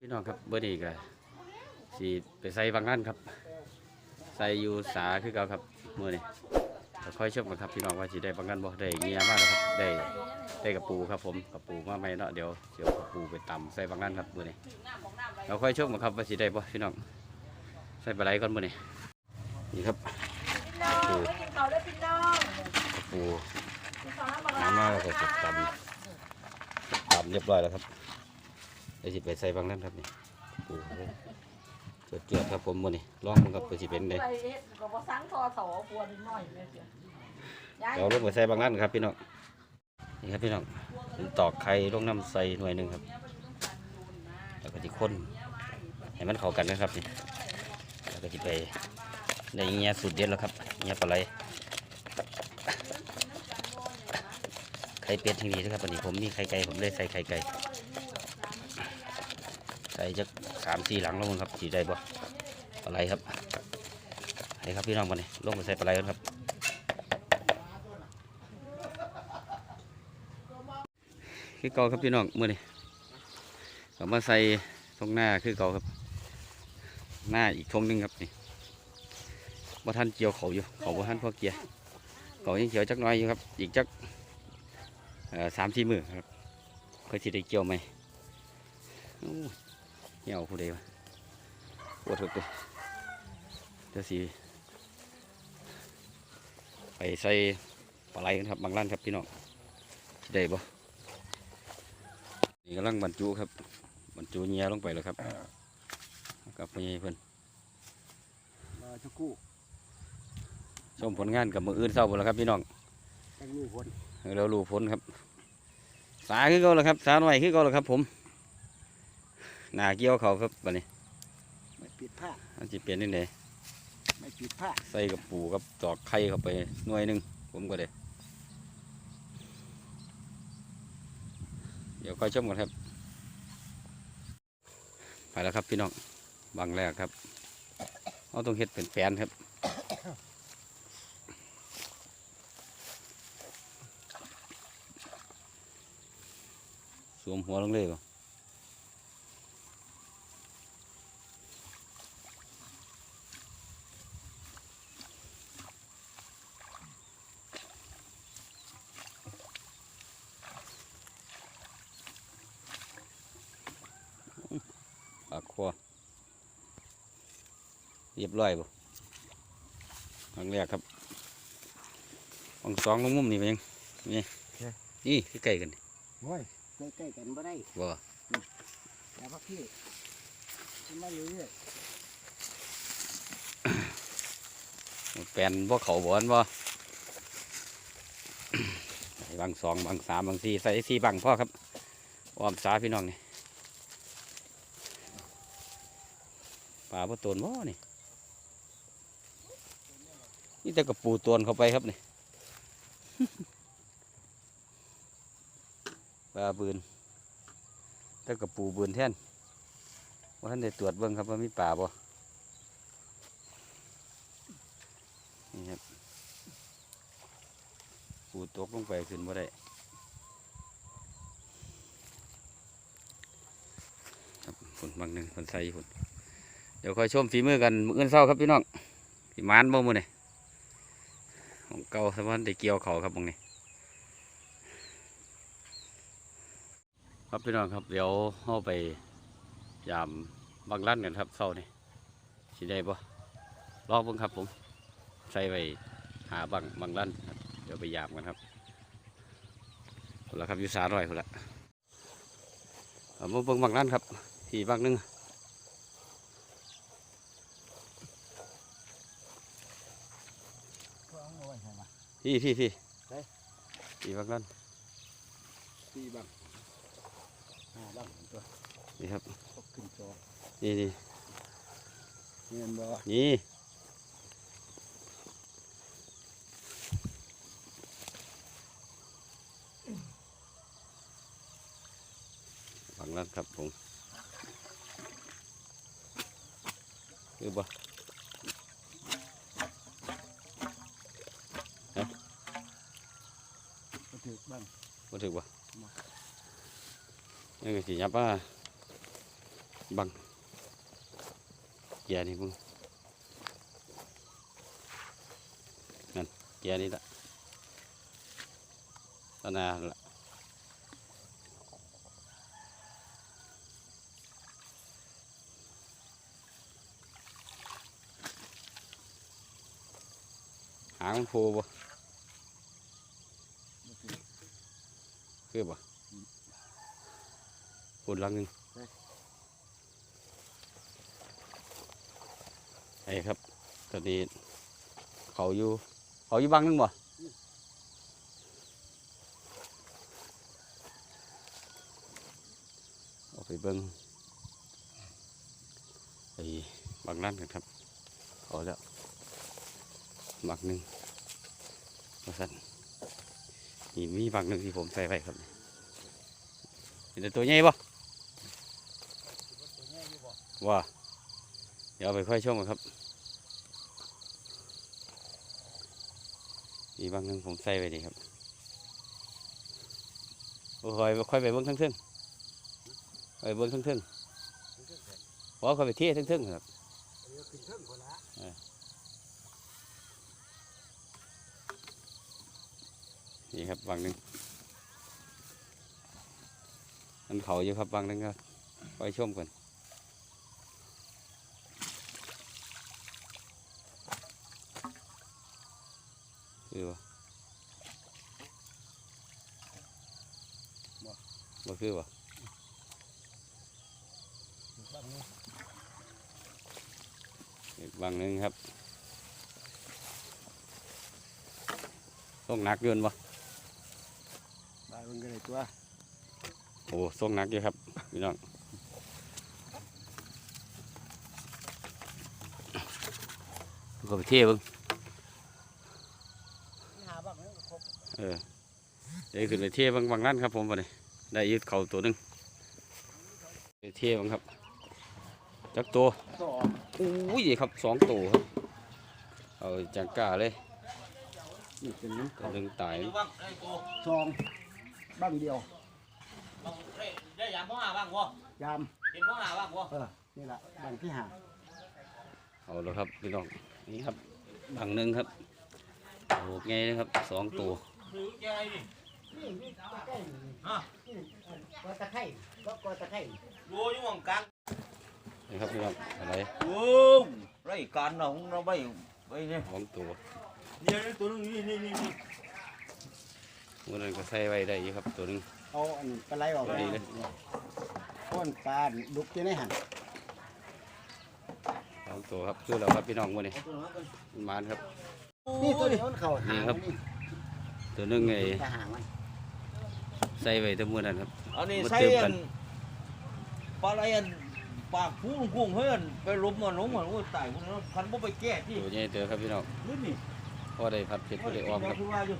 พี่น้องครับเบอร์นี้ก็สีไปใส่บางนั่นครับ ใส่อยู่สาคือเก่าครับมื่อนี้ก็ค่อยชมกันครับพี่น้องว่าสีได้บางนั่นบ่ได้เงียมากแล้วครับได้ได้กระปูครับผมกระปูมาใหม่เนาะเดี๋ยวเดี๋ยวกระปูไปตำใส่บางนั่นครับมื่อนี้เราค่อยชมกันครับว่าสีได้บ่พี่น้องใส่ปลาไหลก่อนมื่อนี้นี่ครับพี่น้องไม่กินเขาเลยพี่น้องกระปูกินเขาแล้วบอกน้ำมาแล้วก็จะตำตำเรียบร้อยแล้วครับเดี๋ ยวสิไปใส่บางนั่นครับนี่กระปูเลยเจือดๆครับผมมื่อนี้ลองมันกับไปสิเป็นเลเลยยก็บอกสังทอสอกลัวนิดหน่อยเลยเสียยายเดี๋ยวลงไปใส่บางนั่นครับพี่น้องนี่ครับพี่น้องผมตอกไข่ลงน้ำใส่หน่วยหนึ่งครับแล้วก็จะข้นให้มันเข้ากันนะครับนี่แล้วก็จะไปในเงี้ยสูตรเด็ดแล้วครับเงี้ยปลาไหลไข่เป็ดที่นี่นะครับวันนี้ผมมีไข่ไก่ผมเลยใส่ไข่ไก่ใส่จักสามสี่หลังแล้วมั้งครับสีได้บ่ปลาไหลครับให้ครับพี่น้องวันนี้ลงไปใส่ปลาไหลกันครับคือเก่าครับพี่น้องมือนี้ก็มาใส่ทงหน้าคือเก่าครับ หน้าอีกทงหนึงครับนี่บ่ทันเกี่ยวเขาอยู่เขาบ่ทันพอเกียร์เขายังเกี่ยวจักน้อยอยู่ครับ อีกจักสามสี่มือครับเคยสิได้เกี่ยวไหม เหี่ยวผู้ใดวะปวดหัวเลยเดี๋ยวสิไปใส่ปลาไหลกันครับบางร้านครับพี่น้องสิได้บ่นี่กำลังบรรจุครับบรรจุเงียลงไปแล้วครับกับพ่อใหญ่เพิ่นมาทุกคู่ชมผลงานกับมืออื่นเศร้าหมดแล้วครับพี่น้องตั้งลูกคนเรารู้ผลครับ สาคือเก่าแล้วครับ สาหน่อยคือเก่าแล้วครับผม หนาเกี่ยวเขาครับบัดนี้ไม่ปิดผ้ามันจะเปลี่ยนนี่ไหนไม่ปิดผ้าใส่กับปูกับตอกไข่เข้าไปหน่วยหนึ่งผมก็ได้เดี๋ยวค่อยชมกันครับ ไปแล้วครับพี่น้องบางแรกครับเอาต้องเฮ็ดเป็นแปลนครับสวมหัวลงเลยบ่ปากคอเรียบร้อยบ่ครั้งแรกครับอังสองลงมุมนี่เป็นยังนี่นี่คือไก่กันนี่โอ้ยใกล้ๆกันบ่ได้บ่แต่ว่าพี่ทำมาเรื่อยแปลนบ่เขาบ่อันบ่บางสองบางสามบางสี่ใส่สี่บางพ่อครับอ้อมสาพี่น้องนี่ ปลาบ่ตนบ่นี่นี่แต่กระปูตวนเข้าไปครับนี่ปลาบืนแต่กระปูบืนแท่นว่าท่านได้ตรวจเบิ่งครับว่ามีปลาบ่นี่ครับปูตกลงไปขึ้นบ่ได้ครับคนบางหนึ่งคนใส่คน เดี๋ยวคอยชมฝีมือกันมื้ออื่นเช้าครับพี่น้องพี่มานบ่มื้อนี่ของเก่าสมันได้เกี่ยวเขาครับบางนี้ครับพี่น้องครับเดี๋ยวเข้าไปยามบางร้านกันครับเช้านี่สิได้บ่รอเบิ่งครับผม ใส่ไว้หาบางบางร้านเดี๋ยวไปยามกันครับคนละครับอยู่สาร้อยคนละเอามาเบิ่งบางร้านครับที่บางนึง ๆก็เอาไว้ให้มา พี่พี่พี่ไหนที่บางร้านสี่บังห้าบังตัวนี่ครับ ตกขึ้นจอนี่นี่เงินบ่นี่บางร้านครับผมคือบ่ ก็ ถือบังบ่ถือบ่บ่นี่ก็สิยับว่าบังแย่นี่มึงนั่นแย่นี่ละตอนนาละหางมันโผล่บ่คือบ่ปุ่นหลังหนึงไอ้ครับ ตอนนี้เขาอยู่เขาอยู่บังนึงบ่เอาไปเบิ้งไอ้บังนั่นกันครับเขาแล้วบักหนึ่งว่าสั่น นี่มีบักหนึ่งที่ผมใส่ไว้ครับนี่แต่ตัวใหญ่บ่ว่าเดี๋ยวไปค่อยชมกันครับอีบางหนึงผมใส่ไว้ดีครับโอ้ยค่อยไปเบิ้งทั้งทึ่งไปเบิ้งทั้งทึ่งเพราค่อยไปเที่ยทั้งทึ่งครับ เดี๋ยวขึ้ นี่ครับบางหนึงมันเขาอยู่ครับบางหนึงครับค่อยชมกันคือบ่บ่คือบ่บางนี้อีกบางหนึงครับต้องหนักอยืนบ่บ้านมันก็เลยตัวโอ้ส่งหนักอยู่ครับพี่น้องก็ไปเที่ยวเบิ่งหาบ้างนั้นก็ครบเออเดี๋ยวขึ้นไปเที่ยวเบิ่งบางนั่นครับผมวันนี้ได้ยึดเขาตัวหนึงไปเที่ยวเบิ่งครับจักตัวต่ออุ้ยครับสองตัวครับเอาจังกล้าเลยนี่เป็นน้ำตัวเขาหนึงตายบ้างไอ้กูซอง บ้างเดียวบ้างเฮ้ยได้ยามพ่อหาบ้างวะยามเห็นพ่อหาบ้างวะเออนี่แหละบ้างที่หาเอาแล้วครับพี่น้องนี่ครับบางหนึงครับโอ้ไงนะครับสองตัวคือแกไอ้นี่นี่นี่ใกล้ๆฮะนี่ก็ตะไคร้ก็ก็ตะไคร้โว้ยอยู่หม่องกลางนี่ครับพี่น้องอะไรโอ้ยไรการเราของเราไปไปเนี่ยสองตัวเนี่ยนี่ตัวนึงนี่นี่นี่ นี่มื่อนั้นก็ใส่ไว้ได้อยู่ครับตัวหนึง เอาอันปลาไหลออกดีเลยก้นปลาดุกจะได้หันสองตัวครับคือเราครับพี่น้องมื่อนี้เอาตัวนั้นกันมันมานครับ นี่ตัวนี้มันเข่าหางนี่ครับนี่ตัวหนึงไงตาหางมันใส่ไว้แตัวมื่อนั้นครับ อันนี้บ่ใส่เติมกัอันนปลาไหลอันปากพุ่งกุ้งเฮ้ยอันไปล้มมันล้มมันโอ้ยตายพวกนั้นคันบ่ไปแก้ที่ตัวใหญ่เตัวครับพี่น้องนี่นี่พอได้ผัดเผ็ดพอได้ออมครับ คือว่าอยู่